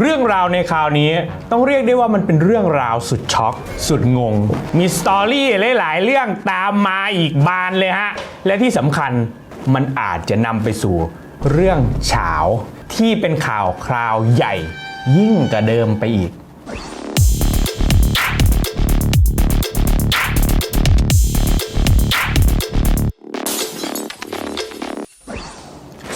เรื่องราวในคราวนี้ต้องเรียกได้ว่ามันเป็นเรื่องราวสุดช็อก สุดงง มีสตอรี่หลาย ๆ เรื่องตามมาอีกบานเลยฮะ และที่สำคัญมันอาจจะนำไปสู่เรื่องเฉาที่เป็นข่าวคราวใหญ่ยิ่งกว่าเดิมไปอีก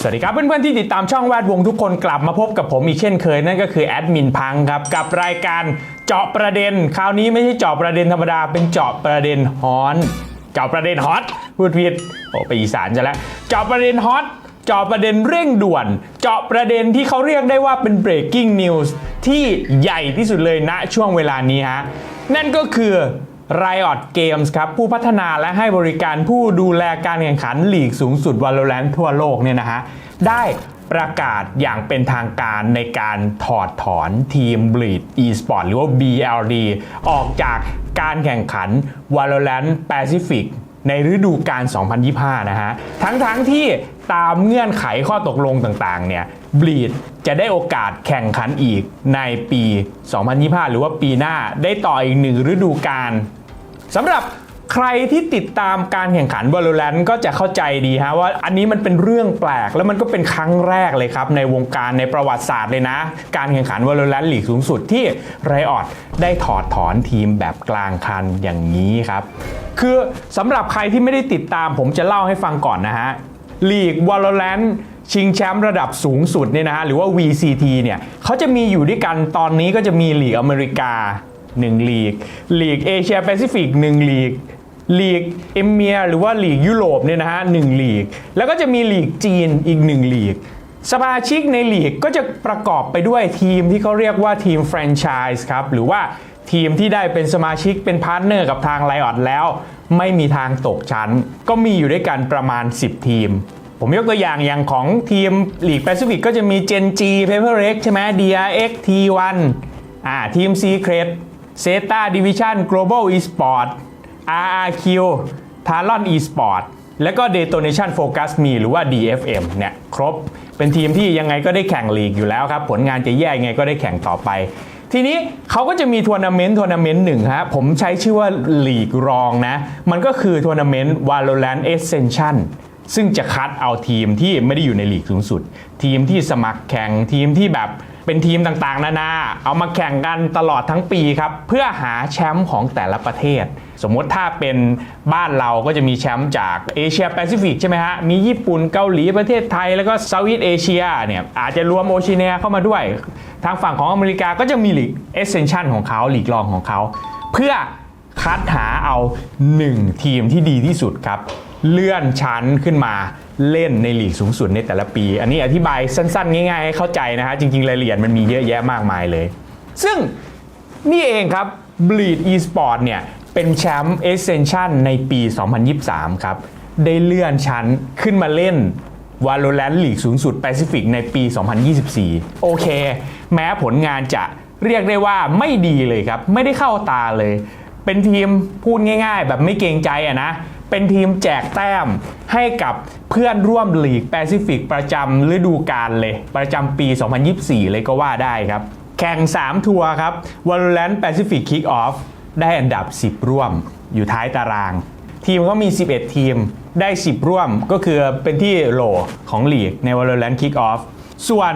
สวัสดีครับเพื่อนๆที่ติดตามช่องแวดวงทุกคนกลับมาพบกับผมอีกเช่นเคยนั่นก็คือแอดมินพังครับกับรายการเจาะประเด็น คราวนี้ไม่ใช่เจาะประเด็นธรรมดาเป็นเจาะประเด็นฮอนเจาะประเด็นฮอตพูดผิดโอ้ไปอีสานจะแล้วเจาะประเด็นฮอตเจาะประเด็นเร่งด่วน เจาะประเด็นที่เขาเรียกได้ว่าเป็น breaking news ที่ใหญ่ที่สุดเลยณช่วงเวลานี้ฮะนั่นก็คือ Riot Games ครับผู้พัฒนาและให้บริการผู้ดูแลการแข่งขันลีกสูงสุด Valorant ทั่วโลกเนี่ยนะฮะได้ประกาศอย่างเป็นทางการในการถอดถอนทีม Bleed Esport หรือว่า BLD ออกจากการแข่งขัน Valorant Pacific ในฤดูกาล 2025 นะฮะ ทั้งๆทที่ตามเงื่อนไขข้อตกลงต่างๆ เนี่ย Bleed จะได้โอกาสแข่งขันอีกในปี 2025 หรือว่าปีหน้าได้ต่ออีกหนึ่งฤดูกาล สำหรับใครที่ติดตามการแข่งขัน Valorant ก็จะเข้าใจดีฮะว่าอันนี้มันเป็นเรื่องแปลก แล้วมันก็เป็นครั้งแรกเลยครับ ในวงการในประวัติศาสตร์เลยนะ การแข่งขัน Valorant ลีกสูงสุดที่ Riot ได้ถอดถอนทีมแบบกลางคันอย่างนี้ครับ คือสำหรับใครที่ไม่ได้ติดตามผมจะเล่าให้ฟังก่อนนะฮะลีก Valorant ชิงแชมป์ระดับสูงสุดเนี่ยนะฮะหรือว่า VCT เนี่ยเขาจะมีอยู่ด้วยกันตอนนี้ก็จะมีลีกอเมริกา 1ลีกลีกเอเชียแปซิฟิก1ลีกลีกเอเมียหรือว่าลีกยุโรปเนี่ยนะฮะหนึ่งลีก แล้วก็จะมีลีกจีนอีกหนึ่งลีก สมาชิกในลีกก็จะประกอบไปด้วยทีมที่เขาเรียกว่าทีมแฟรนไชส์ครับ หรือว่าทีมที่ได้เป็นสมาชิกเป็นพาร์ทเนอร์กับทางไลออดแล้ว ไม่มีทางตกชั้น ก็มีอยู่ด้วยกันประมาณ 10 ทีม ผมยกตัวอย่างอย่างของทีมลีกแปซิฟิกก็จะมี Gen G Paper X ใช่ไหม DRX T1 อ่าทีม Secret Zeta Division Global Esport RRQ Talon Esport แล้วก็ Detonation Focus Me หรือว่า DFM เนี่ยครบ เป็นทีมที่ยังไงก็ได้แข่งลีกอยู่แล้วครับ ผลงานจะแย่ยังไงก็ได้แข่งต่อไป ทีนี้เขาก็จะมีทัวร์นาเมนต์ทัวร์นาเมนต์หนึ่งฮะผมใช้ชื่อว่าลีกรองนะ มันก็คือทัวร์นาเมนต์ Valorant Ascension ซึ่งจะคัดเอาทีมที่ไม่ได้อยู่ในลีกสูงสุด ทีมที่สมัครแข่งทีมที่แบบ เป็นทีมต่างๆ นานา เอามาแข่งกันตลอดทั้งปีครับ เพื่อหาแชมป์ของแต่ละประเทศ สมมติถ้าเป็นบ้านเราก็จะมีแชมป์จากเอเชียแปซิฟิกใช่ไหมฮะ มีญี่ปุ่นเกาหลีประเทศไทย แล้วก็เซาท์อีสเอเชียเนี่ยอาจจะรวมโอชิเนียเข้ามาด้วย ทางฝั่งของอเมริกาก็จะมีลีกเอเซนชันของเขาลีกรองของเขา เพื่อคัดหาเอา 1 ทีมที่ดีที่สุดครับ เลื่อนชั้นขึ้นมา เล่นในลีกสูงสุดในแต่ละปี อันนี้อธิบายสั้นๆ ง่ายๆให้เข้าใจนะฮะจริงๆ รายละเอียดมันมีเยอะแยะมากมายเลย ซึ่งนี่เองครับ Bleed Esport เนี่ยเป็นแชมป์ Ascension ในปี 2023 ครับ ได้เลื่อนชั้นขึ้นมาเล่น Valorant ลีกสูงสุดแปซิฟิกในปี 2024 โอเค แม้ผลงานจะเรียกได้ว่าไม่ดีเลยครับ ไม่ได้เข้าตาเลย เป็นทีมพูดง่าย ๆ แบบไม่เกรงใจอะนะ เป็นทีมแจกแต้มให้กับเพื่อนร่วมลีกแปซิฟิกประจำฤดูกาลเลย ประจำปี 2024 เลยก็ว่าได้ครับ แข่ง 3 ทัวร์ครับ Valorant Pacific Kick Off ได้อันดับ 10 ร่วมอยู่ท้ายตาราง ทีมเขามี 11 ทีมได้ 10 ร่วมก็คือเป็นที่โหลของลีกใน Valorant Kick Off ส่วน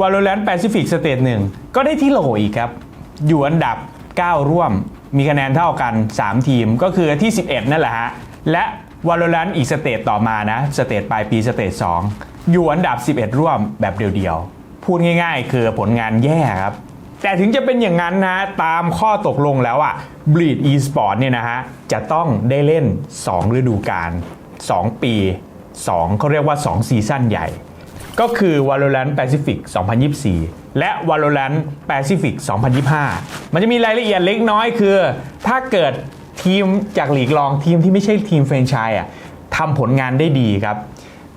Valorant Pacific Stage 1 ก็ได้ที่โหลอีกครับ อยู่อันดับ 9 ร่วมมีคะแนนเท่ากัน 3 ทีมก็คือที่ 11 นั่นแหละฮะ และ Valorant อีกสเตจต่อมานะสเตจปลายปีสเตจ2อยู่อันดับ 11 ร่วมแบบเดียวๆ พูดง่ายๆ คือผลงานแย่ครับ แต่ถึงจะเป็นอย่างนั้นนะ ตามข้อตกลงแล้วอะ Bleed Esport เนี่ยนะฮะ จะต้องได้เล่น 2 ฤดูกาล2 ปี 2เขาเรียกว่า 2 ซีซั่นใหญ่ ก็คือ Valorant Pacific 2024 และ Valorant Pacific 2025 มันจะมีรายละเอียดเล็กน้อยคือ ถ้าเกิด ทีมจากหลีกรองทีมที่ไม่ใช่ทีมแฟรนไชส์อะทำผลงานได้ดีครับ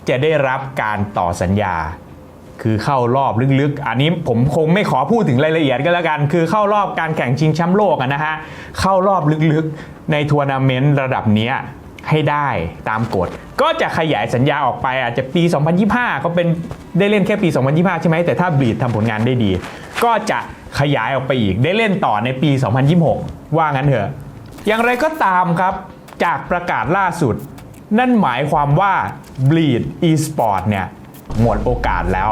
จะได้รับการต่อสัญญา คือเข้ารอบลึกๆ อันนี้ผมคงไม่ขอพูดถึงรายละเอียดก็แล้วกัน คือเข้ารอบการแข่งชิงแชมป์โลกนะฮะเข้ารอบลึกๆในทัวร์นาเมนต์ระดับนี้ให้ได้ตามกฎ ก็จะขยายสัญญาออกไปอาจจะปี 2025 ก็เป็นได้เล่นแค่ปี 2025 ใช่ไหมแต่ถ้าบีดทำผลงานได้ดี ก็จะขยายออกไปอีกได้เล่นต่อในปี 2026 ว่างั้นเถอะ อย่างไรก็ตามครับ จากประกาศล่าสุด นั่นหมายความว่า Bleed eSport เนี่ย หมดโอกาสแล้ว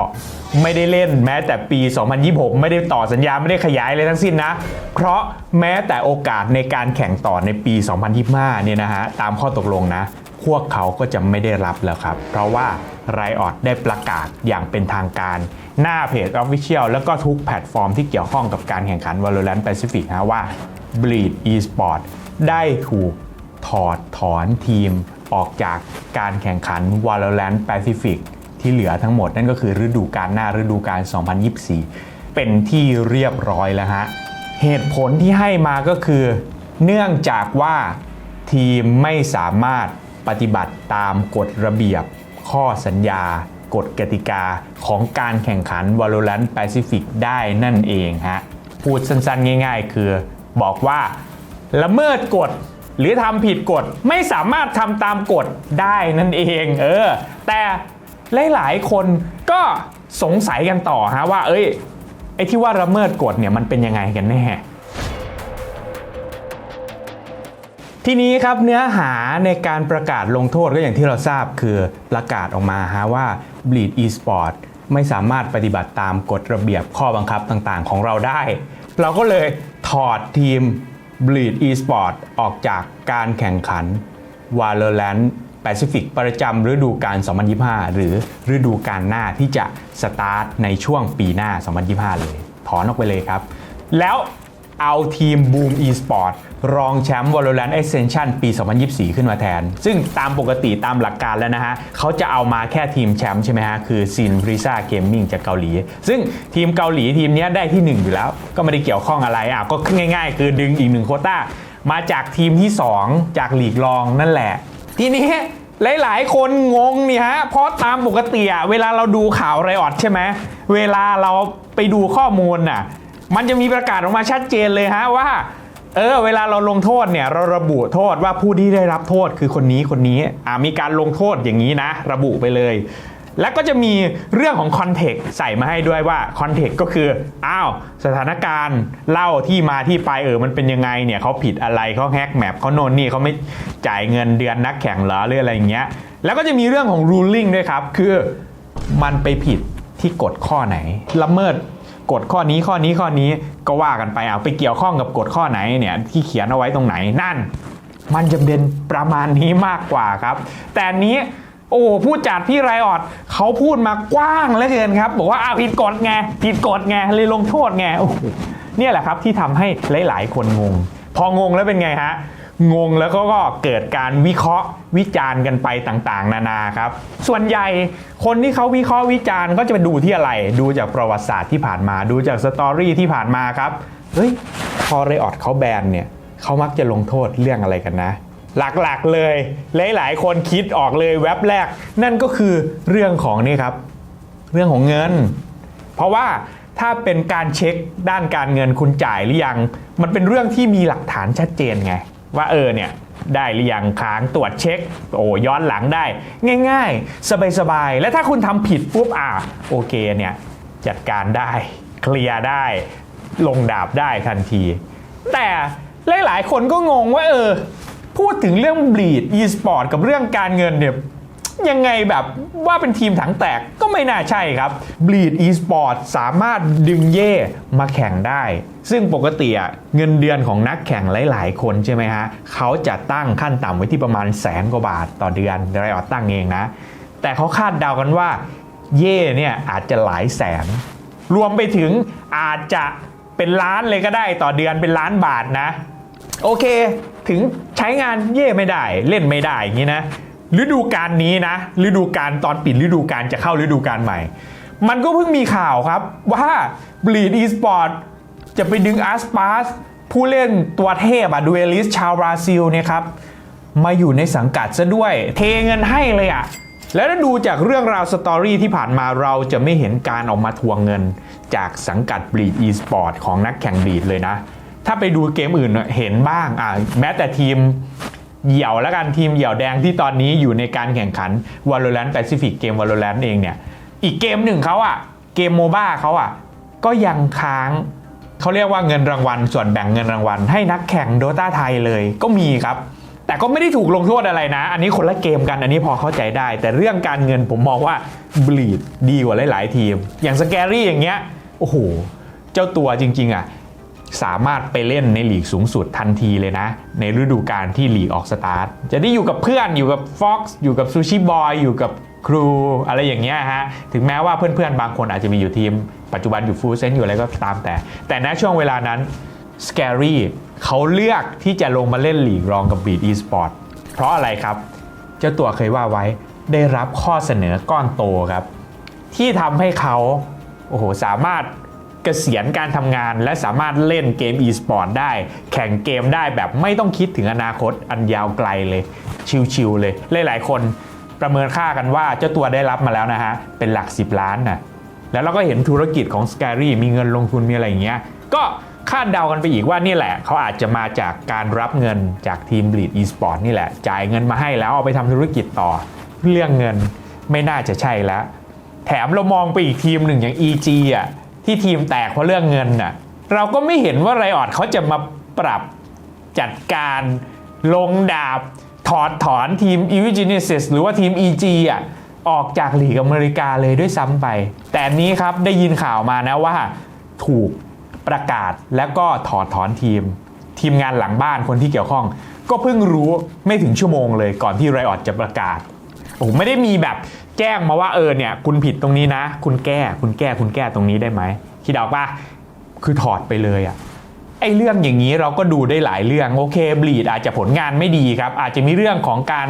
ไม่ได้เล่นแม้แต่ปี 2026 ไม่ได้ต่อสัญญาไม่ได้ขยายเลยทั้งสิ้นนะ เพราะแม้แต่โอกาสในการแข่งต่อในปี 2025 เนี่ยนะฮะ ตามข้อตกลงนะ พวกเขาก็จะไม่ได้รับแล้วครับ เพราะว่า Riot ได้ประกาศอย่างเป็นทางการ หน้าเพจ Official แล้วก็ทุกแพลตฟอร์มที่เกี่ยวข้องกับการแข่งขัน Valorant Pacific นะว่า Bleed eSport ได้ถูกถอดถอนทีมออกจากการแข่งขัน Valorant Pacific ที่เหลือทั้งหมดนั่นก็คือฤดูกาลหน้าฤดูกาล 2024 เป็นที่เรียบร้อยแล้วฮะ เหตุผลที่ให้มาก็คือ เนื่องจากว่าทีมไม่สามารถปฏิบัติตามกฎระเบียบ ข้อสัญญากฎกติกาของการแข่งขัน Valorant Pacific ได้นั่นเองฮะ พูดสั้นๆ ง่ายๆ คือ บอกว่าละเมิดกฎหรือทำผิดกฎไม่สามารถทำตามกฎได้นั่นเองเออแต่หลายๆคนก็สงสัยกันต่อฮะว่า เอ้ยไอ้ที่ว่าละเมิดกฎเนี่ยมันเป็นยังไงกันแน่ทีนี้ครับเนื้อหาในการประกาศลงโทษก็อย่างที่เราทราบคือประกาศออกมาฮะว่า Bleed eSport ไม่สามารถปฏิบัติตามกฎระเบียบข้อบังคับต่างๆ ของเราได้ เราก็เลยถอดทีม Bleed eSport ออกจากการแข่งขัน Valorant Pacific ประจำฤดูกาล 2025 หรือฤดูกาลหน้าที่จะสตาร์ทในช่วงปีหน้า 2025 เลย ถอนออกไปเลยครับ แล้ว เอาทีม Boom Esport รองแชมป์ Valorant Ascension ปี 2024 ขึ้นมาแทน ซึ่งตามปกติตามหลักการแล้วนะฮะ เขาจะเอามาแค่ทีมแชมป์ใช่ไหมฮะ คือซิน r i s a Gaming จากเกาหลี ซึ่งทีมเกาหลีทีมนี้ได้ที่ 1 อยู่แล้ว ก็ไม่ได้เกี่ยวข้องอะไรอะก็ง่ายๆ คือดึงอีกหนึ่งโคต้า มาจากทีมที่ 2 จากหลีกรองนั่นแหละ ทีนี้หลาย ๆ คนงงนี่ฮะ เพราะตามปกติอะเวลาเราดูข่าวไรออดใช่ไหม เวลาเราไปดูข้อมูลน่ะ มันจะมีประกาศออกมาชัดเจนเลยฮะว่าเออเวลาเราลงโทษเนี่ยเราระบุโทษว่าผู้ที่ได้รับโทษคือคนนี้คนนี้อ่ามีการลงโทษอย่างนี้นะ ระบุไปเลย แล้วก็จะมีเรื่องของคอนเทกต์ใส่มาให้ด้วยว่าคอนเทกต์ก็คืออ้าวสถานการณ์เล่าที่มาที่ไปเออมันเป็นยังไงเนี่ยเขาผิดอะไรเขาแฮกแมปเขาโนนนี่เขาไม่จ่ายเงินเดือนนักแข่งเหรอหรืออะไรอย่างเงี้ยแล้วก็จะมีเรื่องของ ruling ด้วยครับ คือมันไปผิดที่กฎข้อไหนละเมิด กฎข้อนี้ข้อนี้ข้อนี้ก็ว่ากันไปเอาไปเกี่ยวข้องกับกฎข้อไหนเนี่ยที่เขียนเอาไว้ตรงไหนนั่น มันจะเป็นประมาณนี้มากกว่าครับ แต่นี้โอ้ผู้จัดพี่ไรออดเขาพูดมากว้างเหลือเกินครับ บอกว่าอ้าวผิดกฎไงผิดกฎไงเลยลงโทษไงโอ้เนี่ยแหละครับที่ทำให้หลาย ๆ คนงง พองงแล้วเป็นไงฮะ งงแล้วก็ก็เกิดการวิเคราะห์วิจารณ์กันไปต่างๆ นานาครับ ส่วนใหญ่คนที่เขาวิเคราะห์วิจารณ์ก็จะไปดูที่อะไร ดูจากประวัติศาสตร์ที่ผ่านมา ดูจากสตอรี่ที่ผ่านมาครับเฮ้ยพอไรออดเขาแบนเนี่ยเขามักจะลงโทษเรื่องอะไรกันนะ หลักๆเลยหลายๆ คนคิดออกเลยแว็บแรก นั่นก็คือเรื่องของนี่ครับ เรื่องของเงิน เพราะว่าถ้าเป็นการเช็คด้านการเงินคุณจ่ายหรือยัง มันเป็นเรื่องที่มีหลักฐานชัดเจนไง ว่าเออเนี่ยได้หรือยังค้างตรวจเช็ค โอ้ย้อนหลังได้ ง่ายๆ สบายๆ และถ้าคุณทำผิดปุ๊บอะโอเคเนี่ยจัดการได้เคลียร์ได้ ลงดาบได้ทันที แต่หลายๆ คนก็งงว่าเออพูดถึงเรื่องบลีดอีสปอร์ตกับเรื่องการเงินเนี่ย ยังไงแบบว่าเป็นทีมถังแตกก็ไม่น่าใช่ครับ Bleed eSport สามารถดึงเย่มาแข่งได้ ซึ่งปกติอะเงินเดือนของนักแข่งหลาย ๆ คนใช่ไหมฮะเขาจะตั้งขั้นต่ำไว้ที่ประมาณแสนกว่าบาทต่อเดือนไรออดตั้งเองนะ แต่เขาคาดเดากันว่าเย่เนี่ยอาจจะหลายแสน รวมไปถึงอาจจะเป็นล้านเลยก็ได้ต่อเดือนเป็นล้านบาทนะ โอเค ถึงใช้งานเย่ไม่ได้เล่นไม่ได้อย่างนี้นะ ฤดูกาลนี้นะ ฤดูกาลตอนปิดฤดูกาลจะเข้าฤดูกาลใหม่ มันก็เพิ่งมีข่าวครับว่า Bleed Esport จะไปดึงอาร์สปาสผู้เล่นตัวเทพอะดูเอลิสชาวบราซิลเนี่ยครับ มาอยู่ในสังกัดซะด้วย เทเงินให้เลยอะแล้วถ้าดูจากเรื่องราวสตอรี่ที่ผ่านมาเราจะไม่เห็นการออกมาทวงเงิน จากสังกัด Bleed Esport ของนักแข่ง Bleed เลยนะ ถ้าไปดูเกมอื่นเห็นบ้างอะแม้แต่ทีม เหี่ยวแล้วกันทีมเหี่ยวแดงที่ตอนนี้อยู่ในการแข่งขัน Valorant Pacific เกม Valorant เองเนี่ย อีกเกมหนึ่งเขาอะเกมโมบ้าเขาอะก็ยังค้างเขาเรียกว่าเงินรางวัล ส่วนแบ่งเงินรางวัล ให้นักแข่งโดตาไทยเลยก็มีครับ แต่ก็ไม่ได้ถูกลงโทษอะไรนะ อันนี้คนละเกมกันอันนี้พอเข้าใจได้ แต่เรื่องการเงินผมมองว่าบลีดดีกว่าหลาย ๆ ทีม อย่างสแกรี่อย่างเงี้ยโอ้โหเจ้าตัวจริง ๆอะ สามารถไปเล่นในลีกสูงสุดทันทีเลยนะ ในฤดูกาลที่ลีกออกสตาร์ท จะได้อยู่กับเพื่อนอยู่กับ Fox อยู่กับซูชิบอยอยู่กับครูอะไรอย่างเงี้ยฮะ ถึงแม้ว่าเพื่อนๆ บางคนอาจจะมีอยู่ทีม ปัจจุบันอยู่ฟูลเซนอยู่อะไรก็ตามแต่ แต่ณช่วงเวลานั้น Scary เขาเลือกที่จะลงมาเล่นลีกรองกับบีดอีสปอร์ตเพราะอะไรครับ เจ้าตัวเคยว่าไว้ได้รับข้อเสนอก้อนโตครับ ที่ทำให้เขาโอ้โหสามารถ เกษียณการทำงาน และสามารถเล่นเกม e-sport ได้ แข่งเกมได้แบบไม่ต้องคิดถึงอนาคตอันยาวไกลเลย ชิวๆเลย หลายๆ คนประเมินค่ากันว่าเจ้าตัวได้รับมาแล้วนะฮะ เป็นหลัก 10 ล้านนะแล้วเราก็เห็นธุรกิจของ s c a r y มีเงินลงทุนมีอะไรอย่างเงี้ยก็คาดเดากันไปอีกว่านี่แหละ เขาอาจจะมาจากการรับเงินจากทีม Bleed e-sport นี่แหละ จ่ายเงินมาให้แล้วเอาไปทำธุรกิจต่อ เรื่องเงินไม่น่าจะใช่แล้ว แถมเรามองไปอีกทีมหนึ่งอย่าง EG อะ ที่ทีมแตกเพราะเรื่องเงินน่ะเราก็ไม่เห็นว่าไรออดเขาจะมาปรับจัดการลงดาบ ถอดถอนทีม e v g e n e s i s หรือว่าทีม EG อะออกจากหลีกอเมริกาเลยด้วยซ้ำไป แต่นี้ครับได้ยินข่าวมานะว่าถูกประกาศแล้วก็ถอดถอนทีม ทีมงานหลังบ้านคนที่เกี่ยวข้อง ก็เพิ่งรู้ไม่ถึงชั่วโมงเลยก่อนที่ไรออดจะประกาศ โอ้ไม่ได้มีแบบแจ้งมาว่าเออเนี่ยคุณผิดตรงนี้นะ คุณแก้คุณแก้คุณแก้ตรงนี้ได้ไหมคิดออกปะคือถอดไปเลยอะไอ้เรื่องอย่างนี้เราก็ดูได้หลายเรื่องโอเคบลีดอาจจะผลงานไม่ดีครับ อาจจะมีเรื่องของการ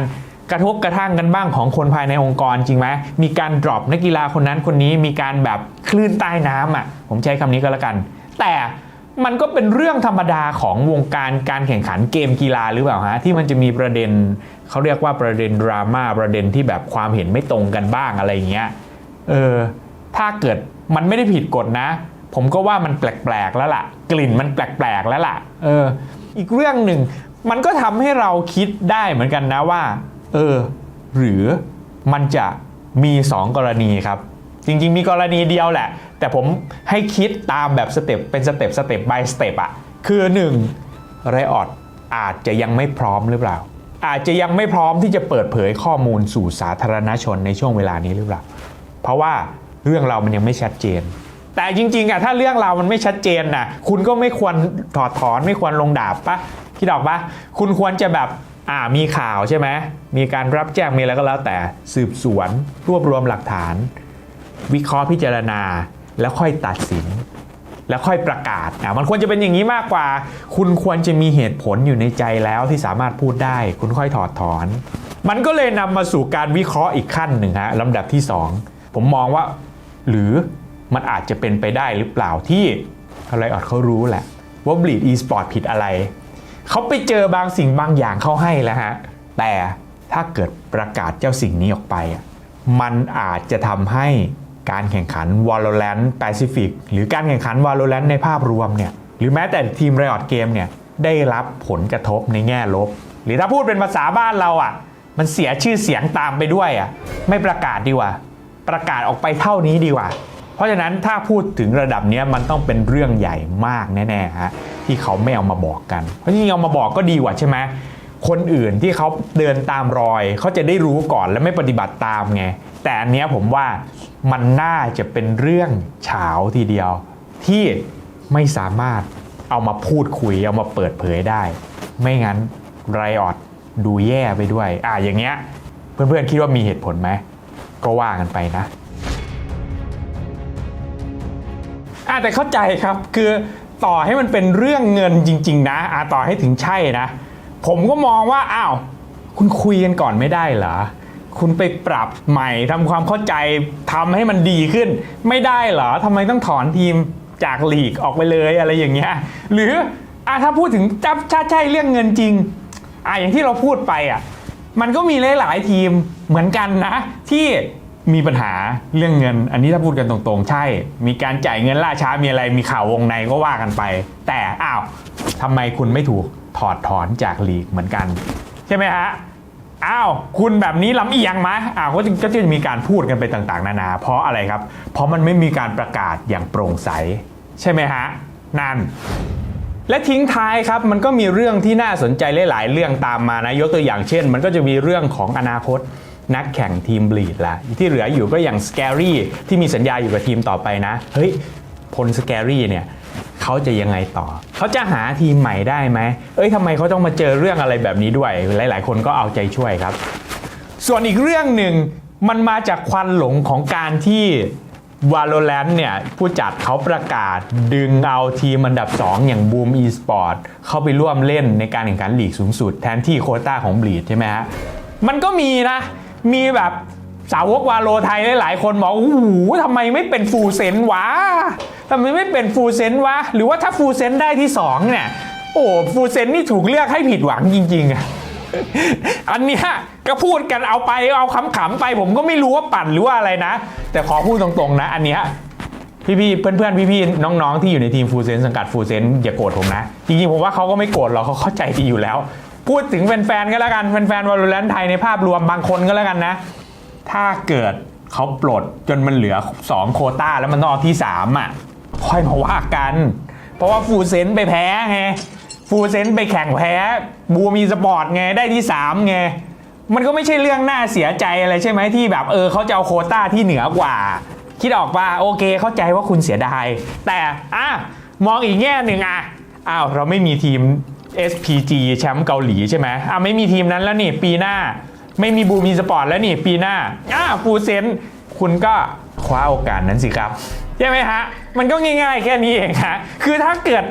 กระทบกระทั่งกันบ้างของคนภายในองค์กรจริงไหมมีการดรอปนักกีฬาคนนั้นคนนี้มีการแบบคลื่นใต้น้ำอะผมใช้คำนี้ก็แล้วกัน แต่ มันก็เป็นเรื่องธรรมดาของวงการการแข่งขันเกมกีฬาหรือเปล่าฮะที่มันจะมีประเด็นเขาเรียกว่าประเด็นดราม่าประเด็นที่แบบความเห็นไม่ตรงกันบ้างอะไรอย่างเงี้ยเออถ้าเกิดมันไม่ได้ผิดกฎนะ ผมก็ว่ามันแปลกๆแล้วล่ะ กลิ่นมันแปลกๆแล้วล่ะเอออีกเรื่องหนึ่งมันก็ทำให้เราคิดได้เหมือนกันนะว่า เออ หรือมันจะมี 2 กรณีครับ จริงๆ มีกรณีเดียวแหละ แต่ผมให้คิดตามแบบสเต็ปเป็นสเต็ปสเต็ป by สเต็ปอะคือ1ไรออดอาจจะยังไม่พร้อมหรือเปล่า อาจจะยังไม่พร้อมที่จะเปิดเผยข้อมูลสู่สาธารณชนในช่วงเวลานี้หรือเปล่า เพราะว่าเรื่องเรามันยังไม่ชัดเจน แต่จริงๆอะถ้าเรื่องเรามันไม่ชัดเจนนะคุณก็ไม่ควรถอดถอนไม่ควรลงดาบปะคิดออกปะคุณควรจะแบบอ่ามีข่าวใช่ไหมมีการรับแจ้งมีอะไรก็แล้วแต่สืบสวนรวบรวมหลักฐาน วิเคราะห์พิจารณา แล้วค่อยตัดสิน แล้วค่อยประกาศอะมันควรจะเป็นอย่างนี้มากกว่า คุณควรจะมีเหตุผลอยู่ในใจแล้วที่สามารถพูดได้ คุณค่อยถอดถอน มันก็เลยนำมาสู่การวิเคราะห์อีกขั้นหนึ่งฮะลำดับที่ 2 ผมมองว่า หรือมันอาจจะเป็นไปได้หรือเปล่าที่อะไรออดเขารู้แหละ ว่าบลีดอีสปอร์ตผิดอะไร เขาไปเจอบางสิ่งบางอย่างเข้าให้แล้วฮะ แต่ถ้าเกิดประกาศเจ้าสิ่งนี้ออกไปอะมันอาจจะทำให้ การแข่งขัน Valorant Pacific หรือการแข่งขัน Valorant ในภาพรวมเนี่ยหรือแม้แต่ทีม Riot Game เนี่ยได้รับผลกระทบในแง่ลบ หรือถ้าพูดเป็นภาษาบ้านเราอะ มันเสียชื่อเสียงตามไปด้วยอะไม่ประกาศดีกว่า ประกาศออกไปเท่านี้ดีกว่า เพราะฉะนั้นถ้าพูดถึงระดับนี้มันต้องเป็นเรื่องใหญ่มากแน่ๆฮะที่เขาไม่เอามาบอกกัน เพราะจริงเอามาบอกก็ดีกว่าใช่ไหม คนอื่นที่เขาเดินตามรอย เขาจะได้รู้ก่อนและไม่ปฏิบัติตามไง แต่อันเนี้ยผมว่ามันน่าจะเป็นเรื่องเฉาทีเดียว ที่ไม่สามารถเอามาพูดคุยเอามาเปิดเผยได้ ไม่งั้นไรออดดูแย่ไปด้วย อะอย่างเงี้ย เพื่อนๆคิดว่ามีเหตุผลไหมก็ว่ากันไปนะอะแต่เข้าใจครับคือต่อให้มันเป็นเรื่องเงินจริง ๆ นะอะต่อให้ถึงใช่นะ ผมก็มองว่าอ้าวคุณคุยกันก่อนไม่ได้เหรอคุณไปปรับใหม่ทำความเข้าใจทำให้มันดีขึ้น ไม่ได้เหรอทำไมต้องถอนทีมจากลีกออกไปเลยอะไรอย่างเงี้ยหรืออะถ้าพูดถึงจับถ้าใช่เรื่องเงินจริงอะอย่างที่เราพูดไปอะมันก็มีหลายๆทีมเหมือนกันนะ ที่มีปัญหาเรื่องเงิน อันนี้ถ้าพูดกันตรงๆ ใช่ มีการจ่ายเงินล่าช้ามีอะไรมีข่าววงในก็ว่ากันไป แต่อ้าว ทำไมคุณไม่ถูกถอดถอนจากลีกเหมือนกัน ใช่ไหมฮะอ้าวคุณแบบนี้ลำเอียงไหมอ้าวก็จะก็จะมีการพูดกันไปต่างๆ นานา เพราะอะไรครับ เพราะมันไม่มีการประกาศอย่างโปร่งใส ใช่ไหมฮะนั่นและทิ้งท้ายครับมันก็มีเรื่องที่น่าสนใจหลาย ๆ เรื่องตามมานะยกตัวอย่างเช่น มันก็จะมีเรื่องของอนาคตนักแข่งทีมบลีดละที่เหลืออยู่ก็อย่างสแกรี่ที่มีสัญญาอยู่กับทีมต่อไปนะ เฮ้ยพลสแกรี่เนี่ย เขาจะยังไงต่อ เขาจะหาทีมใหม่ได้ไหม เอ้ยทำไมเขาต้องมาเจอเรื่องอะไรแบบนี้ด้วย หลาย ๆ คนก็เอาใจช่วยครับ ส่วนอีกเรื่องหนึ่งมันมาจากควันหลงของการที่ Valorant เนี่ย ผู้จัดเขาประกาศดึงเอาทีมอันดับ 2 อย่าง Boom Esport เข้าไปร่วมเล่นในการแข่งขันลีกสูงสุด แทนที่โคต้าของ Bleed ใช่ไหมฮะ มันก็มีนะ มีแบบ สาวกวาโลไทยหลายคนบอกโอ้โหทำไมไม่เป็นฟูลเซนวะทำไมไม่เป็นฟูลเซนวะ หรือว่าถ้าฟูลเซนได้ที่2เนี่ย โอ้ฟูลเซนนี่ถูกเลือกให้ผิดหวังจริงๆอะอันเนี้ยก็พูดกันเอาไปเอาขำๆไป ผมก็ไม่รู้ว่าปั่นหรือว่าอะไรนะ แต่ขอพูดตรงๆนะ อันเนี้ยพี่ๆเพื่อนๆพี่ๆน้องๆที่อยู่ในทีมฟูเซนสังกัดฟูเซนอย่าโกรธผมนะ จริงๆผมว่าเขาก็ไม่โกรธหรอกเขาเข้าใจดีอยู่แล้ว พูดถึงแฟนๆก็แล้วกันแฟนๆวอลเลนไทยในภาพรวมบางคนก็แล้วกันนะ ถ้าเกิดเขาปลดจนมันเหลือ 2 โคต้าแล้วมันต้องเอาที่ 3 อะ ค่อยมาว่ากัน เพราะว่าฟูเซนไปแพ้ไงฟูเซนไปแข่งแพ้ บูมีสปอร์ตไงได้ที่ 3 ไง มันก็ไม่ใช่เรื่องน่าเสียใจอะไรใช่ไหมที่แบบเออเขาจะเอาโคต้าที่เหนือกว่า คิดออกป่ะโอเคเข้าใจว่าคุณเสียดาย แต่อะมองอีกแง่หนึ่งอะอ้าวเราไม่มีทีม SPG แชมป์เกาหลีใช่ไหมอะไม่มีทีมนั้นแล้วนี่ปีหน้า ไม่มีบูมีสปอร์ตแล้วนี่ปีหน้าอ่าฟูเซนคุณก็คว้าโอกาสนั้นสิครับใช่ไหมฮะ มันก็ง่ายๆ แค่นี้เองฮะ คือถ้าเกิด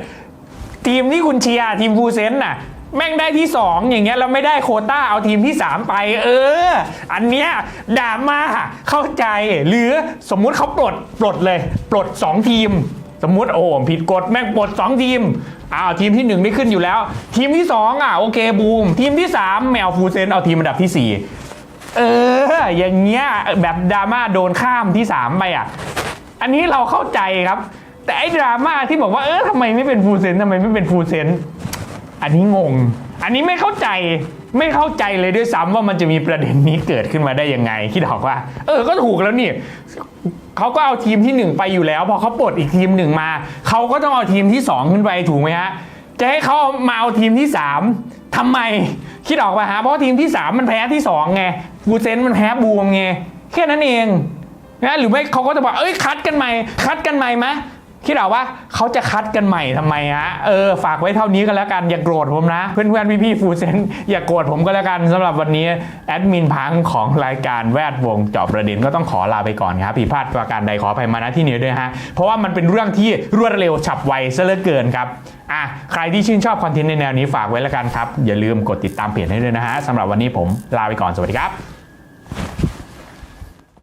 ทีมที่คุณเชียร์ทีมฟูเซนน่ะแม่งได้ที่ 2 อย่างเงี้ยแล้วไม่ได้โคต้าเอาทีมที่ 3 ไป เออ อันเนี้ยดราม่าเข้าใจหรือสมมุติเขาปลดปลดเลย ปลด 2 ทีม สมมติโอ้ผิดกฎแม่งปลด2 ทีมอ้าวทีมที่ 1 ได้ขึ้นอยู่แล้ว ทีมที่ 2 อะโอเคบูม ทีมที่ 3 แมวฟูเซนเอาทีมอันดับที่ 4 เออ อย่างเงี้ยแบบดราม่าโดนข้ามที่ 3 ไปอะ อันนี้เราเข้าใจครับ แต่ไอ้ดราม่าที่บอกว่าเออทำไมไม่เป็นฟูลเซนทำไมไม่เป็นฟูลเซนอันนี้งง อันนี้ไม่เข้าใจ ไม่เข้าใจเลยด้วยซ้ำว่ามันจะมีประเด็นนี้เกิดขึ้นมาได้ยังไงคิดออกว่า เออก็ถูกแล้วนี่เขาก็เอาทีมที่หนึ่งไปอยู่แล้ว พอเขาปลดอีกทีมหนึ่งมาเขาก็ต้องเอาทีมที่สองขึ้นไปถูกไหมฮะจะให้เขามาเอาทีมที่สามทำไมคิดออกป่ะฮะเพราะทีมที่สามมันแพ้ที่สองไงฟูเซนมันแพ้บูมไงแค่นั้นเองนะหรือไม่เขาก็จะบอกเอ้ยคัดกันใหม่คัดกันใหม่ไหม คิดเอาว่าเขาจะคัดกันใหม่ทำไมฮะเออฝากไว้เท่านี้ก็แล้วกันอย่าโกรธผมนะ เพื่อนๆพี่ๆฟูเซนอย่าโกรธผมก็แล้วกันสำหรับวันนี้แอดมินพังของรายการแวดวงเจอบประเด็นก็ต้องขอลาไปก่อนครับผิดพลาดประการใดขออภัยมาณที่นี้ด้วยฮะเพราะว่ามันเป็นเรื่องที่รวดเร็วฉับไวซะเหลือเกินครับอะใครที่ชื่นชอบคอนเทนต์ในแนวนี้ฝากไว้แล้วกันครับ อย่าลืมกดติดตามเพจให้ด้วยนะฮะสำหรับวันนี้ผมลาไปก่อนสวัสดีครับ